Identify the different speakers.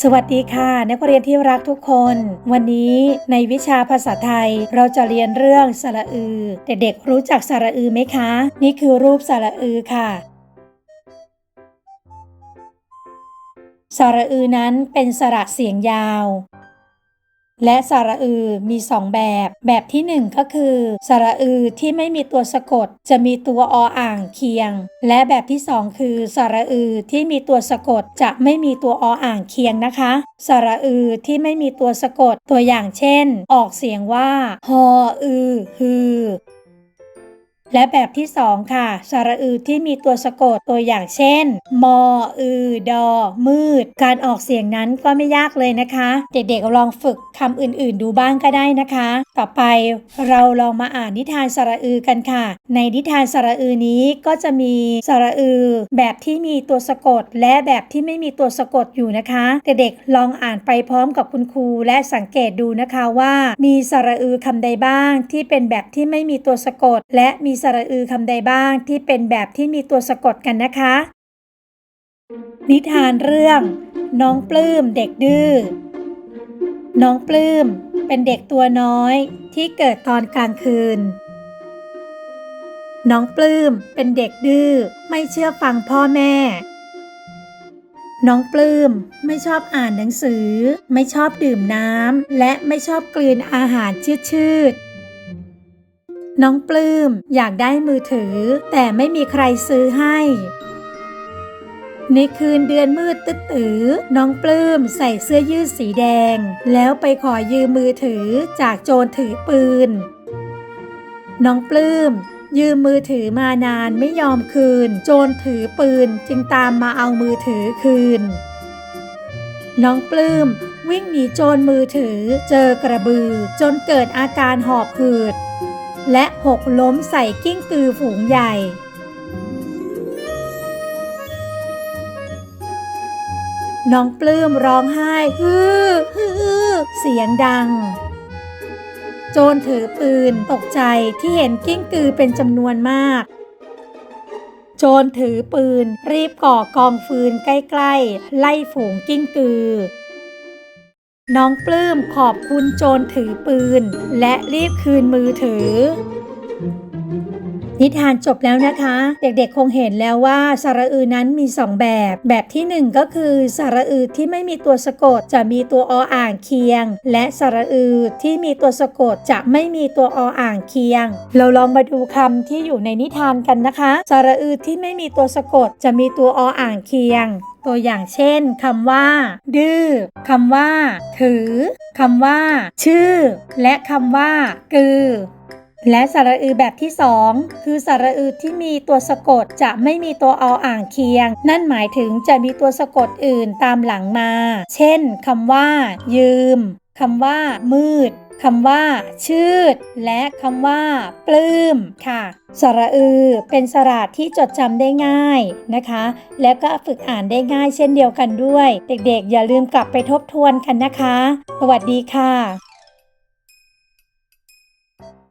Speaker 1: สวัสดีค่ะ นักเรียนที่รักทุกคน วันนี้ในวิชาภาษาไทยเราจะเรียนเรื่องสระอือ เด็กๆรู้จักสระอือไหมคะ นี่คือรูปสระอือค่ะสระอือนั้นเป็นสระเสียงยาว และสระอือมีสองแบบ แบบที่หนึ่งก็คือ สระอือที่ไม่มีตัวสะกด จะมีตัวออ่างเคียง และแบบที่สองคือ สระอือที่มีตัวสะกดจะไม่มีตัวออ่างเคียงนะคะ สระอือที่ไม่มีตัวสะกดตัวอย่างเช่น ออกเสียงว่า ฮออือฮือ และแบบที่สองค่ะ สระอือที่มีตัวสะกดตัวอย่างเช่น มอ อือ ดอ มืด การออกเสียงนั้นก็ไม่ยากเลยนะคะ เด็กๆลองฝึกคำอื่นๆ ดูบ้างก็ได้นะคะ ต่อไปเราลองมาอ่านนิทานสระอือกันค่ะ ในนิทานสระอือนี้ก็จะมีสระอือ แบบที่มีตัวสะกด และแบบที่ไม่มีตัวสะกดอยู่นะคะ เด็กๆลองอ่านไปพร้อมกับคุณครูและสังเกตดูนะคะว่า มีสระอือคำใดบ้างที่เป็นแบบที่ไม่มีตัวสะกด และมีสระอือคำใดบ้างที่เป็นแบบที่มีตัวสะกดกันนะคะ นิทานเรื่อง น้องปลื้มเด็กดื้อน้องปลื้มเป็นเด็กตัวน้อยที่เกิดตอนกลางคืน น้องปลื้มเป็นเด็กดื้อไม่เชื่อฟังพ่อแม่ น้องปลื้มไม่ชอบอ่านหนังสือ ไม่ชอบดื่มน้ำและไม่ชอบกลืนอาหารชืดๆ น้องปลื้มอยากได้มือถือ แต่ไม่มีใครซื้อให้ ในคืนเดือนมืดตึ๊ดตือน้องปลื้มใส่เสื้อยืดสีแดง แล้วไปขอยืมมือถือจากโจรถือปืน น้องปลื้มยืมมือถือมานานไม่ยอมคืน โจรถือปืนจึงตามมาเอามือถือคืน น้องปลื้มวิ่งหนีโจรมือถือเจอกระบือ จนเกิดอาการหอบหืด และหกล้มใส่กิ้งกือฝูงใหญ่น้องปลื้มร้องไห้ฮือฮือเสียงดัง โจรถือปืนตกใจที่เห็นกิ้งกือเป็นจำนวนมาก โจรถือปืนรีบก่อกองฟืนใกล้ ๆ ไล่ฝูงกิ้งกือ น้องปลื้มขอบคุณโจรถือปืน และรีบคืนมือถือ นิทานจบแล้วนะคะ เด็กๆคงเห็นแล้วว่าสระอือนั้นมี2แบบ แบบที่ 1 ก็คือสระอือที่ไม่มีตัวสะกดจะมีตัวออ่างเคียง และสระอือที่มีตัวสะกดจะไม่มีตัวออ่างเคียง เราลองมาดูคำที่อยู่ในนิทานกันนะคะสระอือที่ไม่มีตัวสะกดจะมีตัวออ่างเคียง ตัวอย่างเช่นคำว่า ดื้อคำว่า ถือคำว่า ชื่อ และคำว่า กือ และสระอือแบบที่ 2 คือสระอือที่มีตัวสะกดจะไม่มีตัวออ่างเคียง นั่นหมายถึงจะมีตัวสะกดอื่นตามหลังมา เช่นคำว่า ยืมคำว่า มืด คำว่า ชืดและคำว่า ปลื้มค่ะสระอือ เป็นสระที่จดจำได้ง่ายนะคะ แล้วก็ฝึกอ่านได้ง่ายเช่นเดียวกันด้วย เด็กๆ อย่าลืมกลับไปทบทวนกันนะคะ สวัสดีค่ะ